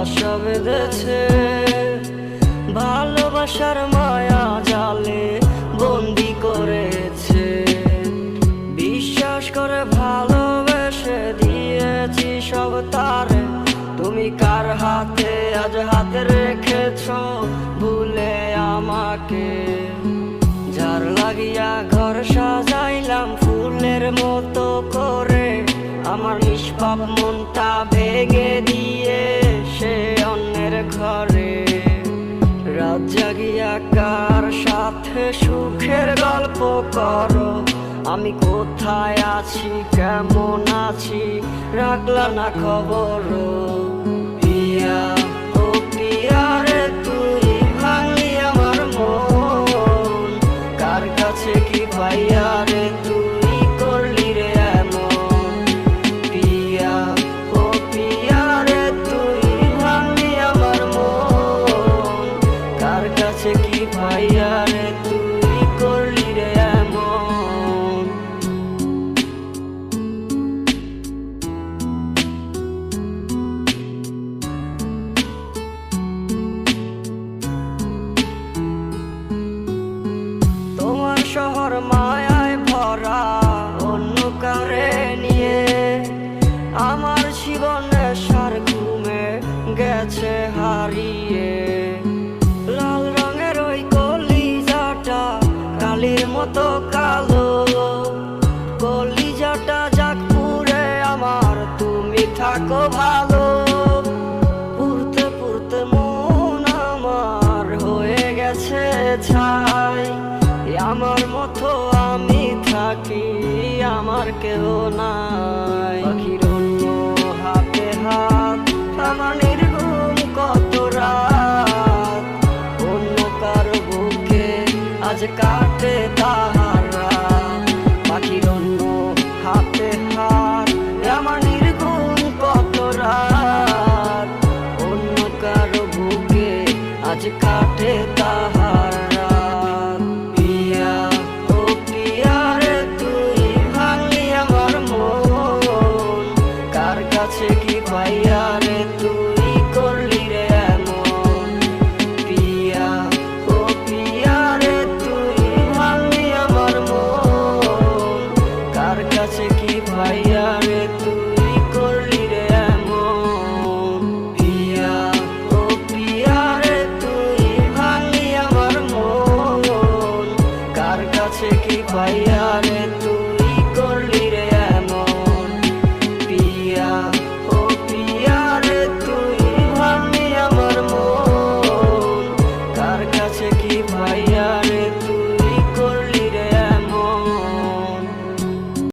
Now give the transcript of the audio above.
আশা ভালোবাসার মায়া জালে বন্দি করেছে। বিশ্বাস করে ভালোবেসে দিয়েছি সব তারে। তুমি কার হাতে আজ হাতে রেখেছ? ভুলে আমাকে। যার লাগিয়া ঘর সাজাইলাম ফুলের মতো করে। আমার নিষ্পাপ মনটা ভেঙে দিয়ে সে অন্যের ঘরে রাত জাগিয়া কার সাথে সুখের গল্প করো? আমি কোথায় আছি? কেমন আছি? রাখলা না খবর পিয়া ও পিয়া জীবনে সার ঘুমে গেছে হারিয়ে। লাল রঙের ওই কলিজাটা কালির মতো কালো। কলিজাটা যাক পুরে আমার, তুমি থাকো ভালো। পুরতে পুরতে মন আমার হয়ে গেছে ছাই। আমার মতো আমি থাকি, আমার কেউ নাই। আজ কাটে তাহারা। অন্য হাতে হাত আমার নির্ঘুম কত রাত? অন্য কারও বুকে আজ কাটে fire.